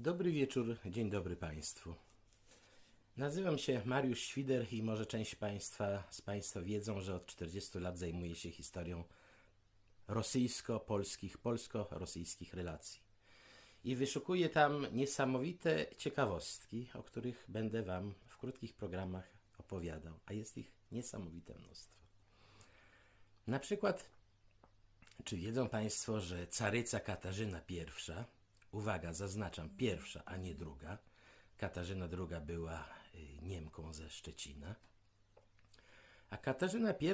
Dobry wieczór, dzień dobry Państwu. Nazywam się Mariusz Świder i może część Państwa z Państwa wiedzą, że od 40 lat zajmuję się historią rosyjsko-polskich, polsko-rosyjskich relacji. I wyszukuję tam niesamowite ciekawostki, o których będę Wam w krótkich programach opowiadał, a jest ich niesamowite mnóstwo. Na przykład, czy wiedzą Państwo, że caryca Katarzyna I, uwaga, zaznaczam, pierwsza, a nie druga, Katarzyna II była y, Niemką ze Szczecina, a Katarzyna I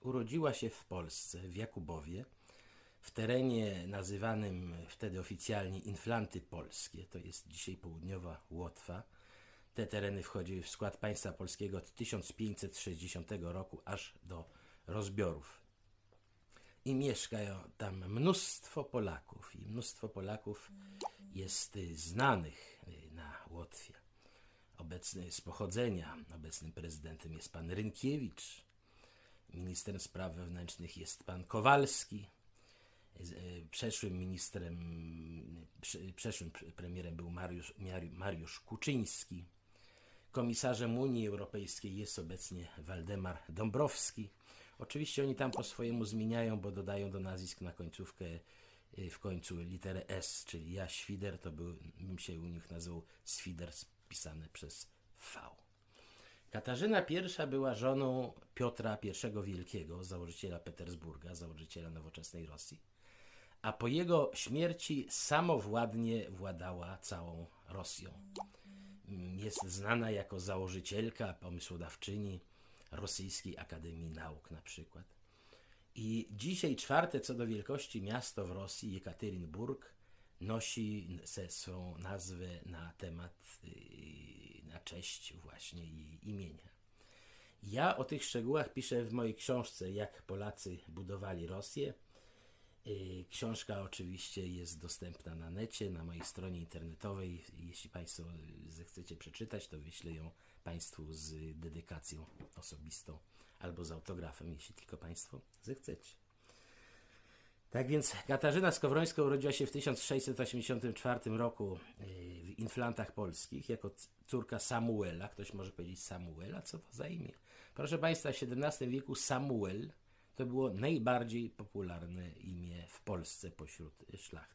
urodziła się w Polsce, w Jakubowie, w terenie nazywanym wtedy oficjalnie Inflanty Polskie, to jest dzisiaj południowa Łotwa. Te tereny wchodziły w skład państwa polskiego od 1560 roku aż do rozbiorów. I mieszka tam mnóstwo Polaków, i mnóstwo Polaków jest y, znanych y, na Łotwie. Obecny z pochodzenia, obecnym prezydentem jest pan Rynkiewicz, ministrem spraw wewnętrznych jest pan Kowalski, y, przeszłym ministrem, prze- przeszłym pre- premierem był Mariusz, Mariusz Kuczyński, komisarzem Unii Europejskiej jest obecnie Waldemar Dąbrowski. Oczywiście oni tam po swojemu zmieniają, bo dodają do nazwisk na końcówkę y, w końcu literę S, czyli ja Świder, to był, bym się u nich nazywał Swider spisane przez V. Katarzyna I była żoną Piotra I Wielkiego, założyciela Petersburga, założyciela nowoczesnej Rosji, a po jego śmierci samowładnie władała całą Rosją. Mm, Jest znana jako założycielka, pomysłodawczyni Rosyjskiej Akademii Nauk na przykład. I dzisiaj czwarte co do wielkości miasto w Rosji, Jekaterynburg, nosi swą nazwę na temat, yy, na cześć właśnie jej imienia. Ja o tych szczegółach piszę w mojej książce Jak Polacy budowali Rosję. Yy, Książka oczywiście jest dostępna na necie, na mojej stronie internetowej. Jeśli Państwo zechcecie przeczytać, to wyślę ją Państwu z dedykacją osobistą albo z autografem, jeśli tylko Państwo zechcecie. Tak więc Katarzyna Skowrońska urodziła się w 1684 roku yy, w Inflantach Polskich jako córka Samuela. Ktoś może powiedzieć Samuela, co to za imię? Proszę Państwa, w XVII wieku Samuel to było najbardziej popularne imię w Polsce pośród szlachty.